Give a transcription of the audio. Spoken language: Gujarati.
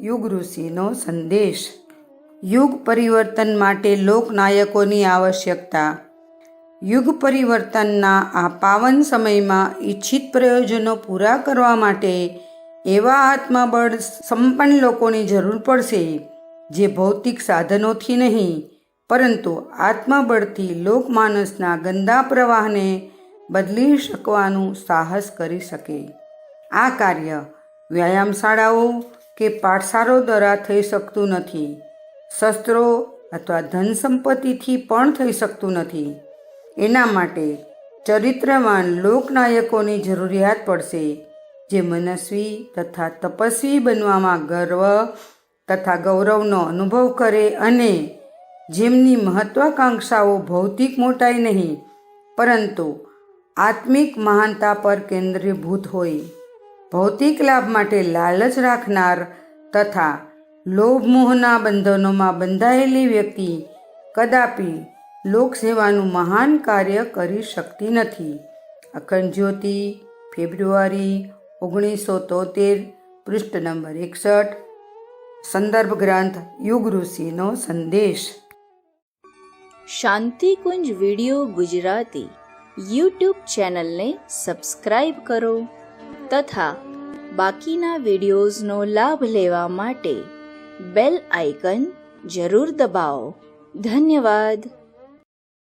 યુગ ઋષિનો સંદેશ. યુગ પરિવર્તન માટે લોકનાયકોની આવશ્યકતા. યુગ પરિવર્તનના આ પાવન સમયમાં ઈચ્છિત પ્રયોજનો પૂરા કરવા માટે એવા આત્મબળ સંપન્ન લોકોની જરૂર પડશે, જે ભૌતિક સાધનોથી નહીં, પરંતુ આત્મબળથી લોકમાનસના ગંદા પ્રવાહને બદલી શકવાનું સાહસ કરી શકે. આ કાર્ય વ્યાયામશાળાઓ કે પાઠશાળો દ્વારા થઈ શકતું નથી. શસ્ત્રો અથવા ધન સંપત્તિથી પણ થઈ શકતું નથી. એના માટે ચરિત્રવાન લોકનાયકોની જરૂરિયાત પડશે, જે મનસ્વી તથા તપસ્વી બનવામાં ગર્વ તથા ગૌરવનો અનુભવ કરે અને જેમની મહત્વાકાંક્ષાઓ ભૌતિક મોટાઈ નહીં, પરંતુ આત્મિક મહાનતા પર કેન્દ્રીભૂત હોય. ભૌતિક લાભ માટે લાલચ રાખનાર તથા લોભ મોહના બંધનોમાં બંધાયેલી વ્યક્તિ કદાપી લોકસેવાનું મહાન કાર્ય કરી શકતી નથી. અખંડ જ્યોતિ, ફેબ્રુઆરી ઓગણીસો તોતેર, પૃષ્ઠ નંબર એકસઠ, સંદર્ભ ગ્રંથ યુગ ઋષિનો સંદેશ. શાંતિકુંજ વિડિયો ગુજરાતી યુટ્યુબ ચેનલને સબસ્ક્રાઇબ કરો. તથા બાકીના વિડીયોઝનો લાભ લેવા માટે બેલ આઇકન જરૂર દબાવો. ધન્યવાદ.